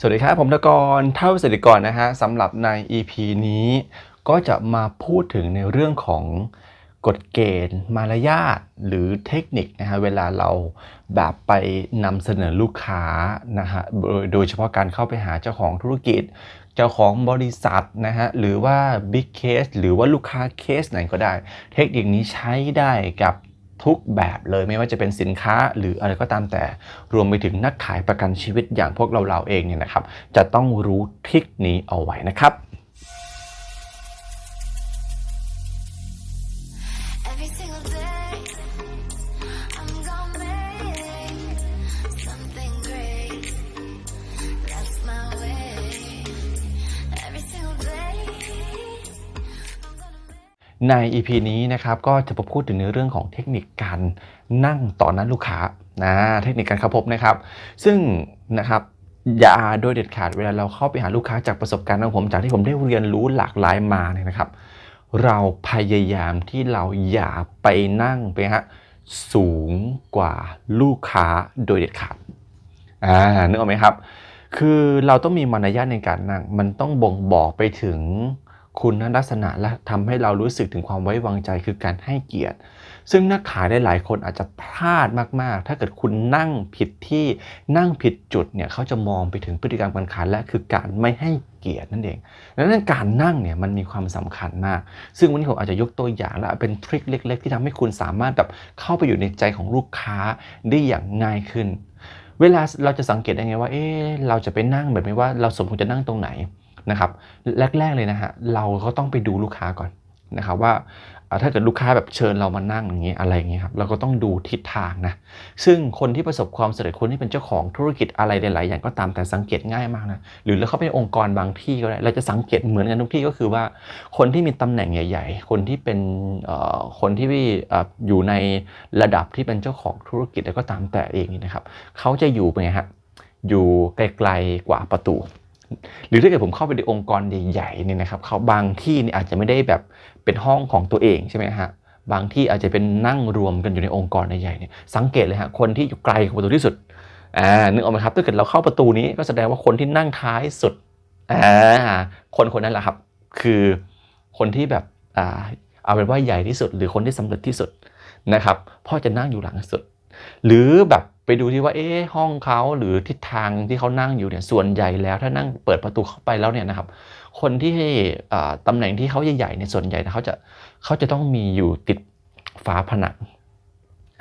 สวัสดีครับ ผมตะกรเท่าเศรษฐกรนะฮะสำหรับใน EP นี้ก็จะมาพูดถึงในเรื่องของกฎเกณฑ์มารยาทหรือเทคนิคนะฮะเวลาเราแบบไปนำเสนอลูกค้านะฮะโดยโดยเฉพาะการเข้าไปหาเจ้าของธุรกิจ เจ้าของบริษัทนะฮะหรือว่า Big Case หรือว่าลูกค้าเคสไหนก็ได้ เทคนิคนี้ใช้ได้กับ ทุกแบบเลยไม่ว่าจะเป็นสินค้าหรืออะไรก็ตามแต่ รวมไปถึงนักขายประกันชีวิตอย่างพวกเราเราเองเนี่ยนะครับ จะต้องรู้ทริคนี้เอาไว้นะครับ ใน EP นี้นะครับก็จะมาพูดถึงในเรื่องของเทคนิคการนั่งต่อหน้าลูกค้านะเทคนิคการเข้าพบนะครับ ซึ่งนะครับอย่าโดยเด็ดขาดเวลาเราเข้าไปหาลูกค้าจากประสบการณ์ของผมจากที่ผมได้เรียนรู้หลากหลายมาเนี่ยนะครับ เราพยายามที่เราอย่าไปนั่งไปฮะสูงกว่าลูกค้าโดยเด็ดขาดอ่านึกออกไหมครับ คือเราต้องมีมารยาทในการนั่ง มันต้องบ่งบอกไปถึง คุณลักษณะและทำให้เรารู้สึกถึงความไว้วางใจคือการให้เกียรติ ซึ่งนักขายได้หลายคนอาจจะพลาดมาก ๆ ถ้าเกิดคุณนั่งผิดที่นั่งผิดจุดเนี่ยเขาจะมองไปถึงพฤติกรรมการขายและคือการไม่ให้เกียรตินั่นเองดังนั้นการนั่งเนี่ยมันมีความสำคัญมาก ซึ่งวันนี้ผมอาจจะยกตัวอย่างและเป็นทริคเล็ก ๆ ที่ทำให้คุณสามารถแบบเข้าไปอยู่ในใจของลูกค้าได้อย่างง่ายขึ้น เวลาเราจะสังเกตได้ไงว่า เอ๊เราจะไปนั่งแบบนี้ว่าเราสมควรจะนั่งตรงไหน นะครับแรก ๆเลยนะฮะเราก็ต้องไปดูลูกค้าก่อนนะครับว่าถ้าเกิดลูกค้าแบบเชิญเรามานั่งอย่างนี้อะไรอย่างนี้ครับเราก็ต้องดูทิศทางนะซึ่งคนที่ประสบความสำเร็จคนที่เป็นเจ้าของธุรกิจอะไรหลายๆอย่างก็ตามแต่สังเกตง่ายมากนะหรือเราเขาไปในองค์กรบางที่ก็ได้เราจะสังเกตเหมือนกันทุกที่ก็คือว่า คนที่มีตำแหน่งใหญ่ ๆ คนที่เป็นคนที่เอ่อยู่ในระดับที่เป็นเจ้าของธุรกิจแล้วก็ตามแต่เองนี่นะครับเขาจะอยู่เป็นไงฮะอยู่ไกลๆกว่าประตู หรือถ้าเกิดผมเข้าไปในองค์กรใหญ่ๆเนี่ยนะครับเขาบางที่เนี่ยอาจจะไม่ได้แบบเป็นห้องของตัวเองใช่ไหมฮะบางที่อาจจะเป็นนั่งรวมกันอยู่ในองค์กรใหญ่ๆเนี่ยสังเกตเลยฮะคนที่อยู่ไกลประตูที่สุดอ่านึกออกไหมครับถ้าเกิดเราเข้าประตูนี้ก็แสดงว่าคนที่นั่งท้ายสุดอ่าคนคนนั้นแหละครับ คือคนที่แบบอ่าเอาเป็นว่าใหญ่ที่สุด หรือคนที่สำเร็จที่สุดนะครับเพ่อจะนั่งอยู่หลังสุด หรือแบบ ไปดูที่ว่าเอ๊ะห้องเขาหรือทิศทางที่เขานั่งอยู่เนี่ยส่วนใหญ่แล้วถ้านั่งเปิดประตูเข้าไปแล้วเนี่ยนะครับ คนที่อ่าตำแหน่งที่เขาใหญ่ๆเนี่ยส่วนใหญ่เขาจะเขาจะต้องมีอยู่ติดฝาผนัง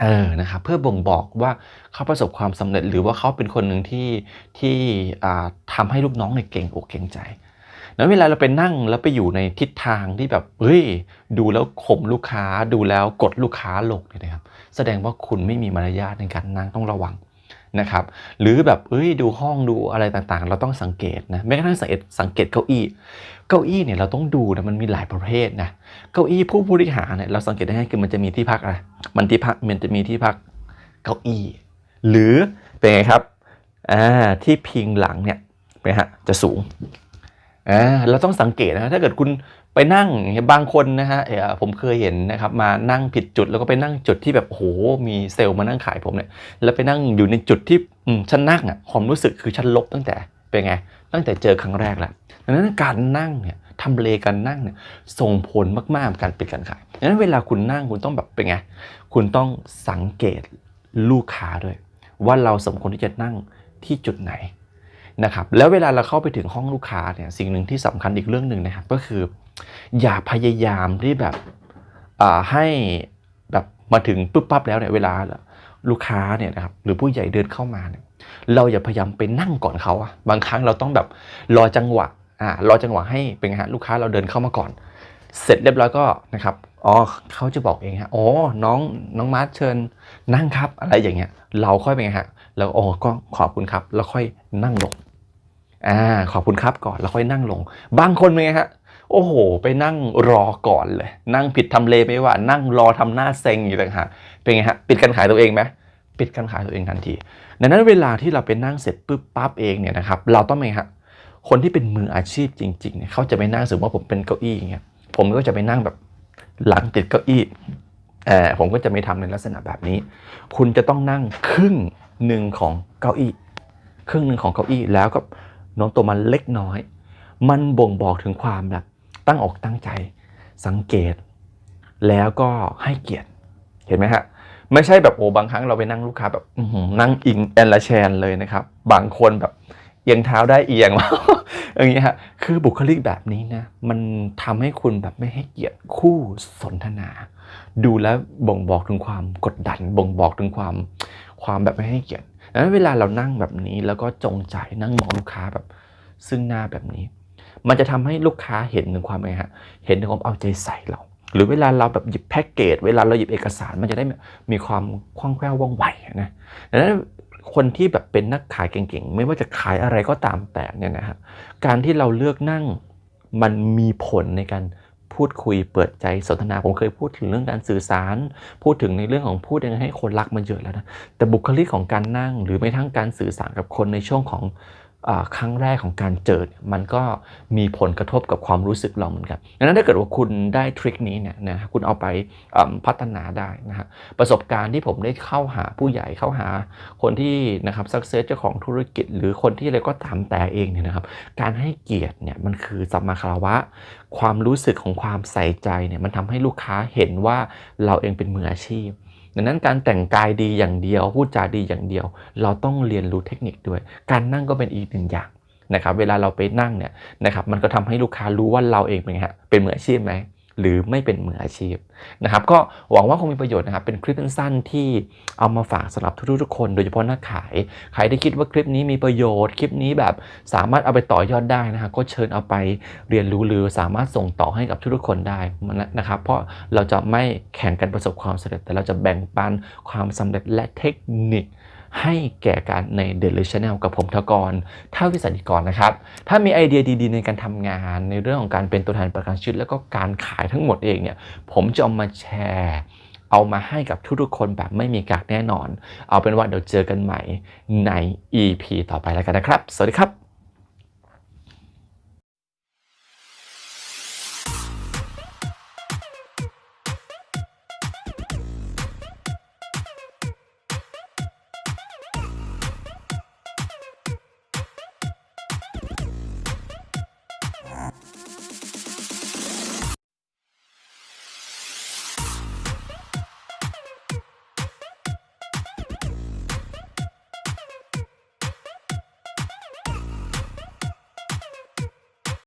เออนะครับเพื่อบ่งบอกว่าเขาประสบความสำเร็จหรือว่าเขาเป็นคนหนึ่งที่ที่อ่าทำให้ลูกน้องเนี่ยเก่งอกเก่งใจ แล้วเวลาเราไปนั่งแล้วไปอยู่ในทิศทางที่แบบเฮ้ย ดูแล้วข่มลูกค้าดูแล้วกดลูกค้าลงเนี่ยนะครับ แสดงว่าคุณไม่มีมารยาทในการนั่งต้องระวังนะครับ หรือแบบเอ้ยดูห้องดูอะไรต่างๆ เราต้องสังเกตนะแม้กระทั่งสังเกตสังเกตเก้าอี้ เก้าอี้เนี่ยเราต้องดูนะมันมีหลายประเภทนะเก้าอี้ผู้บริหารเนี่ยเราสังเกตได้ง่ายคือมันจะมีที่พักอะไรมันที่พักมันจะมีที่พักเก้าอี้ หรือเป็นไงครับอ่าที่พิงหลังเนี่ยเป็นไงฮะจะสูง อ่าเราต้องสังเกตนะถ้าเกิดคุณไปนั่งบางคนนะฮะผมเคยเห็นนะครับมานั่งผิดจุดแล้วก็ไปนั่งจุดที่แบบโอ้โหมีเซลล์มานั่งขายผมเนี่ยแล้วไปนั่งอยู่ในจุดที่อืมฉันนั่งอะความรู้สึกคือฉันลบตั้งแต่เป็นไงตั้งแต่เจอครั้งแรกแล้วดังนั้นการนั่งเนี่ยทำเลการนั่งเนี่ยส่งผลมากๆกับการปิดการขายดังนั้นเวลาคุณนั่งคุณต้องแบบเป็นไงคุณต้องสังเกตลูกค้าด้วย ว่าเราสมควรที่จะนั่งที่จุดไหน นะครับแล้วเวลาเราเข้าไปถึงห้องลูกค้าเนี่ยสิ่งหนึ่งที่สำคัญอีกเรื่องหนึ่งนะครับก็คือ อย่าพยายามที่แบบอ่าให้แบบมาถึงปุ๊บปั๊บแล้วเนี่ยเวลาลูกค้าเนี่ยนะครับหรือผู้ใหญ่เดินเข้ามาเนี่ยเราอย่าพยายามไปนั่งก่อนเขาอะบางครั้งเราต้องแบบรอจังหวะอ่ารอจังหวะให้เป็นฮะลูกค้าเราเดินเข้ามาก่อน เสร็จเรียบร้อยก็นะครับอ๋อเขาจะบอกเองฮะอ๋อน้องน้องมาร์ทเชิญนั่งครับอะไรอย่างเงี้ย เราค่อยเป็นไงฮะแล้วอ๋อก็ขอบคุณครับ แล้วค่อยนั่งลง อ่าขอบคุณครับก่อนแล้วค่อยนั่งลง บางคนเป็นไงฮะโอ้โห ไปนั่งรอก่อนเลย นั่งผิดทำเลไม่ว่า นั่งรอทำหน้าเซ็งอยู่ต่างหากเป็นไงฮะปิดการขายตัวเองไหมปิดการขายตัวเองทันที ดังนั้นเวลาที่เราไปนั่งเสร็จปุ๊บปั๊บเองเนี่ยนะครับเราต้องเป็นไงฮะคนที่เป็นมืออาชีพจริงๆเนี่ยเขาจะไปนั่งสมมติว่าผมเป็นเก้าอี้อย่างเงี้ยผมก็จะไปนั่งแบบหลังติดเก้าอี้เออผมก็จะไม่ทำในลักษณะแบบนี้ คุณจะต้องนั่งครึ่งหนึ่งของเก้าอี้ ครึ่งหนึ่งของเก้าอี้แล้วก็ น้มตัวมาเล็กน้อย มันบ่งบอกถึงความแบบตั้งอกตั้งใจสังเกต แล้วก็ให้เกียรติเห็นไหมฮะไม่ใช่แบบโอ้บางครั้งเราไปนั่งลูกค้าแบบนั่งอิงแอนละแชนเลยนะครับ บางคนแบบเอียงเท้าได้เอียงอย่างเงี้ยฮะคือบุคลิกแบบนี้นะมันทำให้คุณแบบไม่ให้เกียรติคู่สนทนา ดูแล้วบ่งบอกถึงความกดดัน บ่งบอกถึงความความแบบไม่ให้เกียรติ ดังนั้นเวลาเรานั่งแบบนี้แล้วก็จงใจนั่งมองลูกค้าแบบ ซึ่งหน้าแบบนี้ มันจะทำให้ลูกค้าเห็นถึงความไงฮะเห็นถึงความเอาใจใส่เรา หรือเวลาเราแบบหยิบแพ็กเกจเวลาเราหยิบเอกสารมันจะได้มีความคล่องแคล่วว่องไวนะดังนั้นคนที่แบบเป็นนักขายเก่งๆ ไม่ว่าจะขายอะไรก็ตามแต่เนี่ยนะฮะการที่เราเลือกนั่งมันมีผลในการ พูดคุยเปิดใจสนทนาผมเคยพูดถึงเรื่องการสื่อสาร พูดถึงในเรื่องของพูดยังไงให้คนรักมันเยอะแล้วนะแต่บุคลิกของการนั่งหรือไม่ทั้งการสื่อสารกับคนในช่วงของ ครั้งแรกของการเจอมันก็มีผลกระทบกับความรู้สึกเราเหมือนกันดังนั้นถ้าเกิดว่าคุณได้ทริคนี้เนี่ยนะคุณเอาไปพัฒนาได้นะฮะประสบการณ์ที่ผมได้เข้าหาผู้ใหญ่เข้าหาคนที่นะครับสักเซสเจ้าของธุรกิจ หรือคนที่อะไรก็ตามแต่เองเนี่ยนะครับ การให้เกียรติเนี่ยมันคือสัมมาคารวะ ความรู้สึกของความใส่ใจเนี่ยมันทำให้ลูกค้าเห็นว่าเราเองเป็นมืออาชีพ ดังนั้นการแต่งกายดีอย่างเดียว พูดจาดีอย่างเดียว เราต้องเรียนรู้เทคนิคด้วย การนั่งก็เป็นอีกหนึ่งอย่างนะครับ เวลาเราไปนั่งเนี่ยนะครับ มันก็ทำให้ลูกค้ารู้ว่าเราเองเป็นไงฮะเป็นมืออาชีพไหม หรือไม่เป็นมืออาชีพนะครับ ก็หวังว่าคงมีประโยชน์นะครับ เป็นคลิปสั้นๆที่เอามาฝากสำหรับทุกๆคน โดยเฉพาะนักขาย ใครที่คิดว่าคลิปนี้มีประโยชน์ คลิปนี้แบบสามารถเอาไปต่อยอดได้นะฮะก็เชิญเอาไปเรียนรู้หรือสามารถส่งต่อให้กับทุกๆคนได้นะครับ เพราะเราจะไม่แข่งกันประสบความสำเร็จ แต่เราจะแบ่งปันความสำเร็จและเทคนิค ให้แก่การใน Daily Channel กับผมทกรท่าวิสัยกรนะครับ ถ้ามีไอเดียดีๆ ในการทำงานในเรื่องของการเป็นตัวแทนประกันชีวิตแล้วก็การขายทั้งหมดเองเนี่ยผมจะเอามาแชร์เอามาให้กับทุกๆคนแบบไม่มีกักแน่นอน เอาเป็นว่าเดี๋ยวเจอกันใหม่ใน EP ต่อไปแล้วกันนะครับ สวัสดีครับ